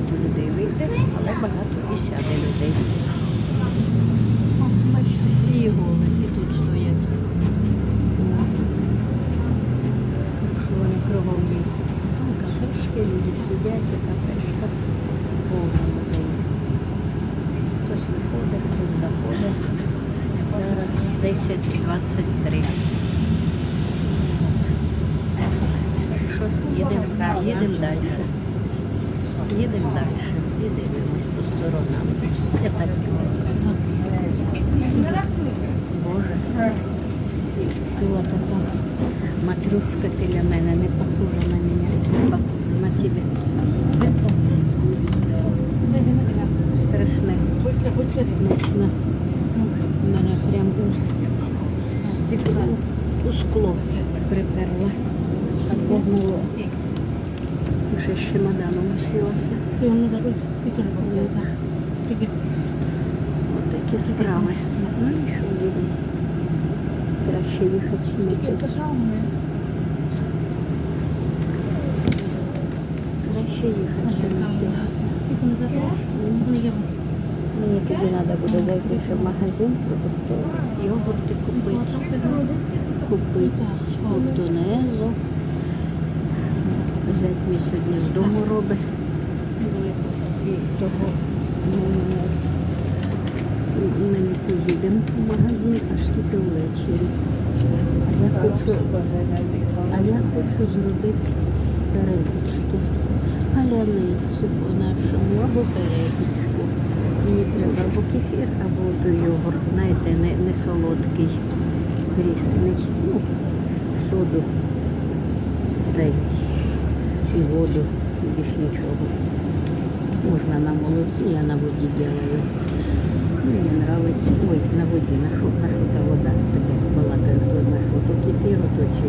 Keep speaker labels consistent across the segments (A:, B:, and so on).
A: багато людей вийде, але багато і сяде людей. Бачите, тут стоять. Що вони кругом є. Там кафешки, люди сидять, кафешка повна людей. Хтось виходить, хтось заходить. Зараз 10.23. Так що їдемо їдем далі. Їдемо далі і дивимось по сторонам. Сказала. Боже, сила така. Матрюшка для мене не похожа на мене, на тебе. Страшне. Ночне. Мене прям у скло приперла. Так Ще з чемоданом носилася. От такі справи. Ну нічого їдемо. Краще їхати. Краще їхати тут. Мені тоді треба буде зайти ще в магазин продуктовий, йогурти купити, купити фруктонезу. Взять мені сьогодні з дому робить. І того ми, ми не поїдемо в магазин, аж тільки ввечері. А я хочу, а я хочу зробити перепічки. Паляницю по-нашому або перепічку. Мені треба або кефір, або йогурт, знаєте, не, не солодкий, прісний. Ну, соду. Дай і воду, більш нічого. Можна на молоці, я на воді делаю. Мені подобається. Ой, на воді, на що, на що та вода, таке балакає, хто знає, що то кефіру, то чи,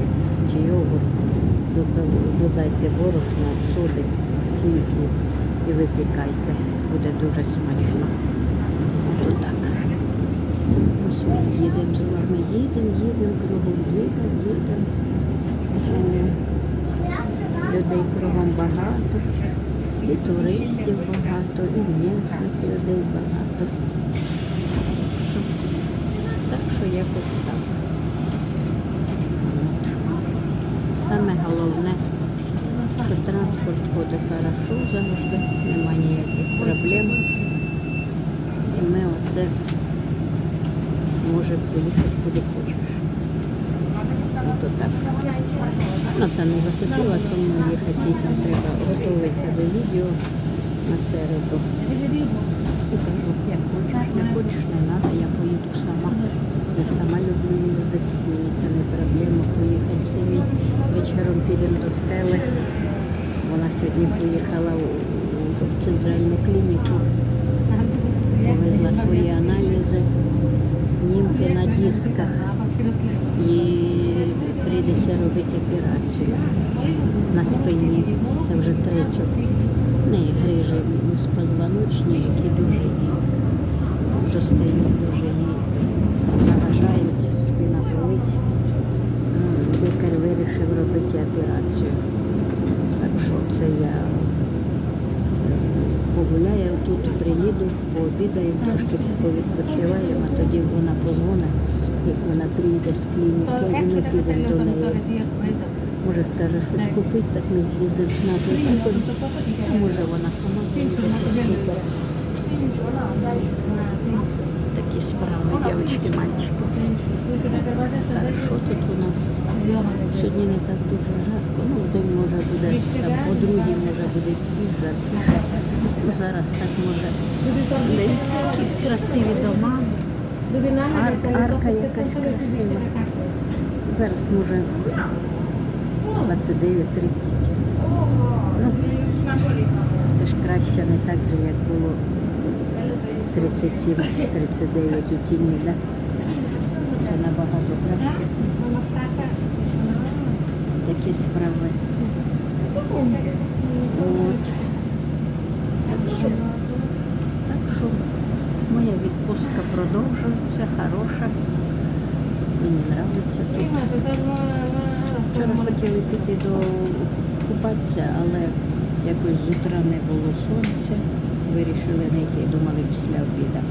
A: чи йогурт. Додайте борошна, соди, сіль і, і випікайте. Буде дуже смачно. Ото так. Ось ми їдемо з вами, їдемо, їдемо, кругом їдемо, їдемо. Людей кругом багато, і туристів багато, і місних людей багато. Так що якось так. Саме головне, що транспорт ходить хорошо завжди, нема ніяких проблем. І ми оце можемо поїхати куди хочеш. Ото так. Вона та не захотіла со мною їхати, там треба готуватися до відео на середу. І кажу, як хочеш, не хочеш, не треба, я поїду сама. Я сама люблю їздити, мені це не проблема поїхати самі. Вечором підемо до стели. Вона сьогодні поїхала у центральну клініку, повезла свої аналізи, знімки на дисках і прийдеться робити операцію на спині. Це вже третю. Не грижі з позвоночні, які дуже її достають, дуже її заважають, спина болить. Ну, Лікар вирішив робити операцію. Так що це я е, погуляю тут, приїду, пообідаю, трошки повідпочиваємо, а тоді вона позвонить, як вона приїде з клініки, і ми підемо до неї. Може скаже щось купити, так ми з'їздимо на той купимо. А може вона сама щось купить. Такі справи, дівчатки, мальчики. Так, що тут у нас? Сьогодні не так дуже жарко. Ну, день може буде там по другій може буде більш жарко. Ну, зараз так може. Дивіться, які красиві дома. Арка, арка якась красива. Зараз може 29-30. Ну, це ж краще не так же, як було 37-39 у тіні, да? Це набагато краще. Такі справи. От. Так що, моя відпустка продовжується, хороша. Мені подобається тут. вчора хотіли піти до купатися, але якось з утра не було сонця. Вирішили не йти, думали після обіду.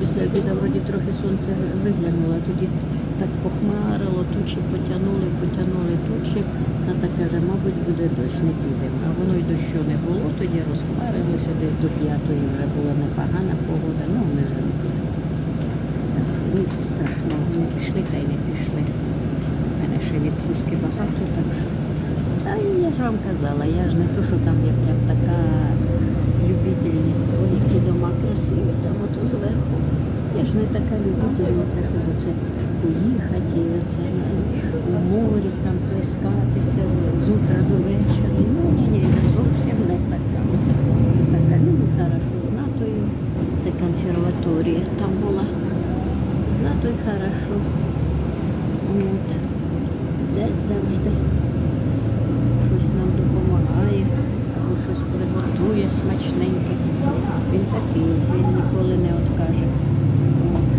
A: Після обіду вроді трохи сонце виглянуло, тоді так похмарило, тучі потягнули, потягнули тучі. Ната каже, мабуть, буде дощ, не підемо. А воно й дощу не було, тоді розхмарилося, десь до п'ятої вже була непогана погода, ну ми вже не пішли. Так нічого страшного, не пішли та й не пішли. У мене ще відпустки багато, так що. Та я ж вам казала, я ж не то, що там я прям така любительниця, ой, які дома красиві, там ото зверху. Я ж не така любительниця, щоб оце поїхати оце у морі там плескатися з утра до вечора. Ну, ні, я зовсім не така. Така, ну, хорошо, з натою. Це консерваторія там була. З натою хорошо. От. Зять завжди щось нам допомагає, або щось приготує смачненьке. Він такий, він ніколи не откаже. От.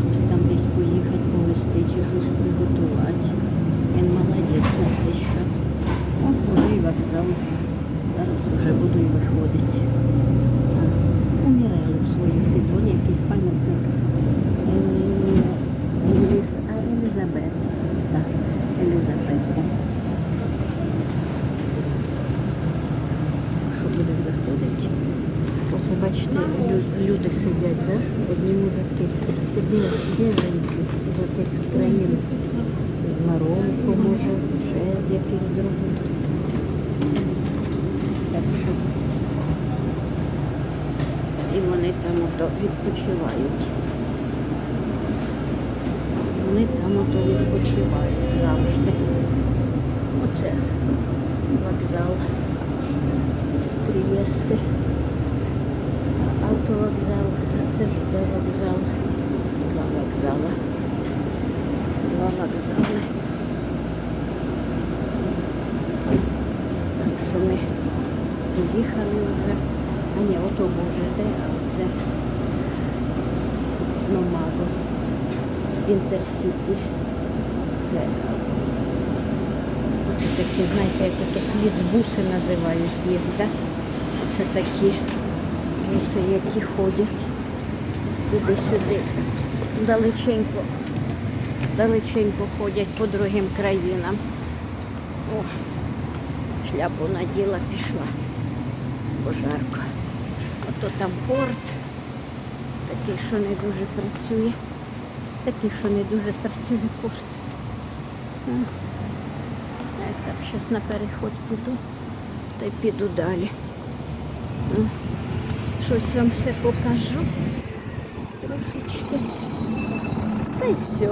A: Щось там десь поїхати, повезти чи щось приготувати. Він молодець на цей счет. О, уже і вокзал. Зараз вже буду і виходити. Так. У Мірели в своїх підводі якийсь пам'ятник. Е, Еліс, а Елізабет. Так, Елізабет. Так. що будемо виходити. Оце бачите, лю- люди сидять, да? одні мужики. Це біж- біженці з отих з країн. З Марокко, може, ще з. Так що і вони там ото відпочивають. Вони там ото відпочивають завжди. Оце вокзал. Трієсти. Автовокзал. А це ж вокзал. Два вокзала. Два вокзали. Так що ми доїхали вже. А ні, ото був ЖД, а оце Номаго. Інтерсіті. Це Оце такі, знаєте, як ото фліцбуси називають їх, да? Це такі буси, які ходять туди-сюди. Далеченько, далеченько ходять по другим країнам. О, шляпу наділа, пішла. Пожарко. Ото там порт, такий, що не дуже працює. Такий, що не дуже працює порт. Я так зараз на переход піду, та й піду далі. Щось вам ще покажу. Трошечки. Та й все.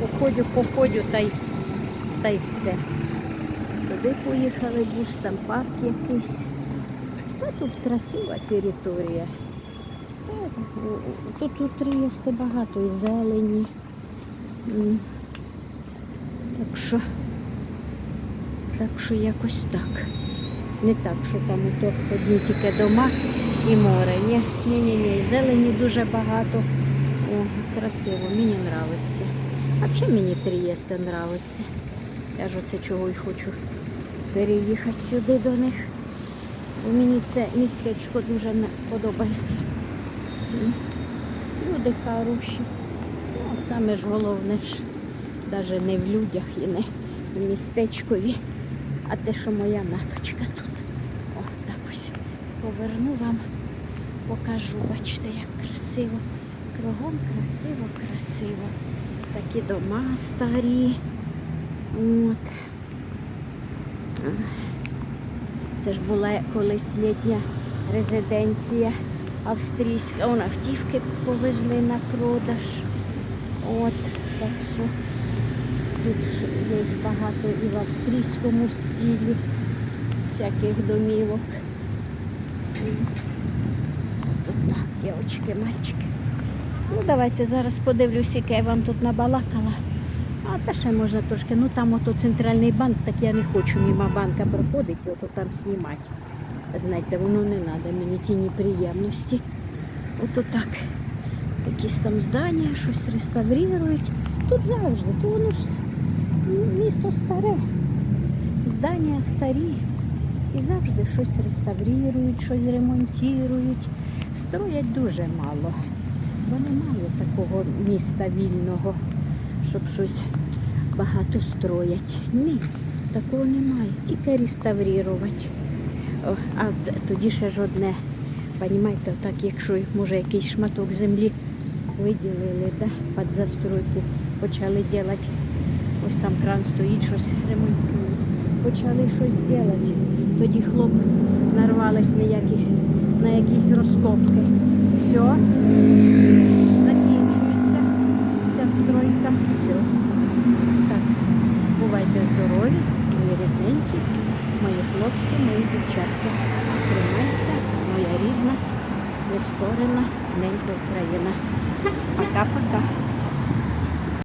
A: Походю, походю, та й, та й все. Туди поїхали, бус, там парк якийсь. Тут красива територія. Тут у Трієсті багато і зелені. Так що так що якось так. Не так, що там ото одні тільки дома і море. Ні, ні, ні, ні. Зелені дуже багато. О, красиво, мені подобається. А взагалі мені Трієсте подобається. Я ж оце чого й хочу переїхати сюди до них. Мені це містечко дуже подобається. Люди хороші. Ну, саме ж головне ж, навіть не в людях і не в містечкові, а те, що моя наточка тут. О, так ось поверну вам, покажу. Бачите, як красиво. Кругом красиво, красиво. Такі дома старі. От. Це ж була колись літня резиденція австрійська. Он автівки повезли на продаж. От, так що тут є багато і в австрійському стилі всяких домівок. От так, дівчатки, мальчики. Ну, давайте зараз подивлюсь, яке я вам тут набалакала. А та ще можна трошки, ну там ото центральний банк, так я не хочу мимо банка проходити, ото там знімати. Знаєте, воно не треба мені ті неприємності. Ото так. Якісь там здання, щось реставрують. Тут завжди, то воно ж Місто старе, здання старі. І завжди щось реставрують, щось ремонтують. Строять дуже мало. Бо немає такого міста вільного, щоб щось багато строять. Ні, такого немає. Тільки реставрувати. А тоді ще ж одне. Так, якщо може якийсь шматок землі виділили, да, під застройку, почали робити. Ось там кран стоїть, щось ремонтують. Почали щось робити. Тоді хлоп нарвались на якісь, на якісь розкопки. Все, вечора. Все. Так, бувайте здорові, мої рідненькі, мої хлопці, мої дівчатки. Тримайся, моя рідна, нескорена, ненька Україна. Пока-пока.